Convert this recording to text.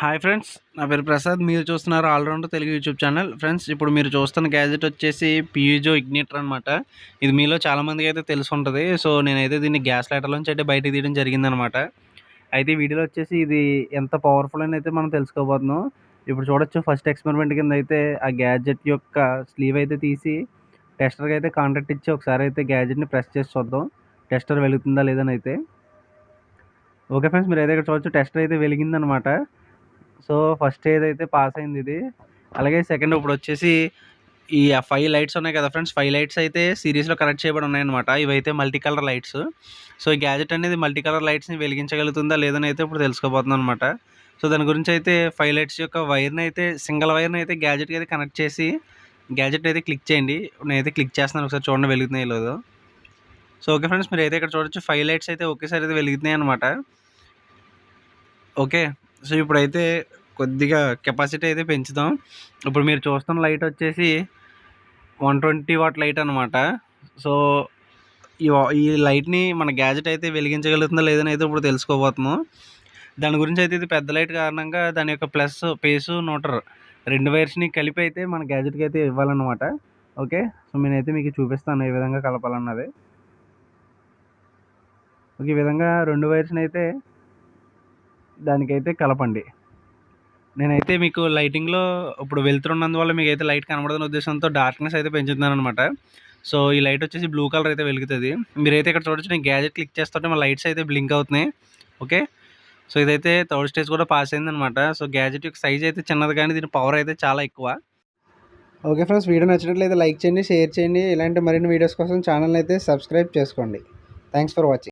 Hi friends నా పేరు ప్రసాద్. మీరు చూస్తున్నారు all rounder Telugu YouTube channel friends ఇప్పుడు మీరు చూస్తున్న గ్యాజెట్ వచ్చేసి పియూజో ఇగ్నిటర్ అనమాట ఇది మీలో చాలామందికి అయితే తెలిసి ఉంటుంది. సో నేనైతే దీన్ని గ్యాస్ లైటర్లోంచి అయితే బయటకు తీయడం జరిగిందనమాట అయితే వీడియోలో వచ్చేసి ఇది ఎంత పవర్ఫుల్ అని అయితే మనం తెలుసుకోబోతున్నాం. ఇప్పుడు చూడొచ్చు ఫస్ట్ ఎక్స్పెరిమెంట్ కింద అయితే ఆ గ్యాజెట్ యొక్క స్లీవ్ అయితే తీసి టెస్టర్కి అయితే కాంటాక్ట్ ఇచ్చి ఒకసారి అయితే గ్యాజెట్ని ప్రెస్ చేసి చూద్దాం. టెస్టర్ వెలుగుతుందా లేదని అయితే. ఓకే ఫ్రెండ్స్ మీరు అయితే ఇక్కడ చూడొచ్చు టెస్టర్ అయితే వెలిగిందనమాట సో ఫస్ట్ ఏదైతే పాస్ అయింది ఇది. అలాగే సెకండ్ ఇప్పుడు వచ్చేసి ఈ ఫైవ్ లైట్స్ ఉన్నాయి కదా ఫ్రెండ్స్ ఫైవ్ లైట్స్ అయితే సిరీస్లో కనెక్ట్ చేయబడి ఉన్నాయన్నమాట. ఇవైతే మల్టీ కలర్ లైట్స్. సో ఈ గ్యాజెట్ అనేది మల్టీ కలర్ లైట్స్ని వెలిగించగలుగుతుందా లేదని అయితే ఇప్పుడు తెలుసుకోబోతున్నాను అనమాట సో దాని గురించి అయితే ఫైవ్ లైట్స్ యొక్క వైర్ని అయితే సింగిల్ వైర్ని అయితే గ్యాజెట్కి అయితే కనెక్ట్ చేసి గ్యాజెట్ అయితే క్లిక్ చేయండి. నేనైతే క్లిక్ చేస్తున్నాను ఒకసారి చూడండి వెలుగుతున్నాయి లేదో. సో ఓకే ఫ్రెండ్స్ మీరు అయితే ఇక్కడ చూడొచ్చు ఫైవ్ లైట్స్ అయితే ఒకేసారి అయితే వెలుగుతున్నాయి అనమాట ఓకే. సో ఇప్పుడైతే కొద్దిగా కెపాసిటీ అయితే పెంచుదాం ఇప్పుడు మీరు చూస్తున్న లైట్ వచ్చేసి వన్ ట్వంటీ వాట్ లైట్ అనమాట సో ఈ ఈ లైట్ని మన గ్యాజెట్ అయితే వెలిగించగలుగుతుందా లేదని అయితే ఇప్పుడు తెలుసుకోబోతున్నాం. దాని గురించి అయితే ఇది పెద్ద లైట్ కారణంగా దాని యొక్క ప్లస్ పేసు నోటర్ రెండు వైర్స్ని కలిపి అయితే మన గ్యాజెట్కి అయితే ఇవ్వాలన్నమాట. ఓకే? సో నేనైతే మీకు చూపిస్తాను ఏ విధంగా కలపాలన్నది. ఓకే ఈ విధంగా రెండు వైర్స్ని అయితే దానికైతే కలపండి. నేనైతే మీకు లైటింగ్లో ఇప్పుడు వెళ్తున్నందువల్ల మీకు అయితే లైట్ కనబడదని ఉద్దేశంతో డార్క్నెస్ అయితే పెంచుతున్నాను అనమాట సో ఈ లైట్ వచ్చేసి బ్లూ కలర్ అయితే వెలుగుతుంది. మీరైతే ఇక్కడ చూడొచ్చు నేను గ్యాజెట్ క్లిక్ చేస్తుంటే మా లైట్స్ అయితే బ్లింక్ అవుతున్నాయి. ఓకే? సో ఇదైతే థర్డ్ స్టేజ్ కూడా పాస్ అయిందనమాట సో గ్యాజెట్ యొక్క సైజ్ అయితే చిన్నది కానీ దీని పవర్ అయితే చాలా ఎక్కువ. ఓకే ఫ్రెండ్స్ వీడియో నచ్చినట్లయితే లైక్ చేయండి షేర్ చేయండి. ఇలాంటి మరిన్ని వీడియోస్ కోసం ఛానల్ అయితే సబ్స్క్రైబ్ చేసుకోండి. Thanks for watching.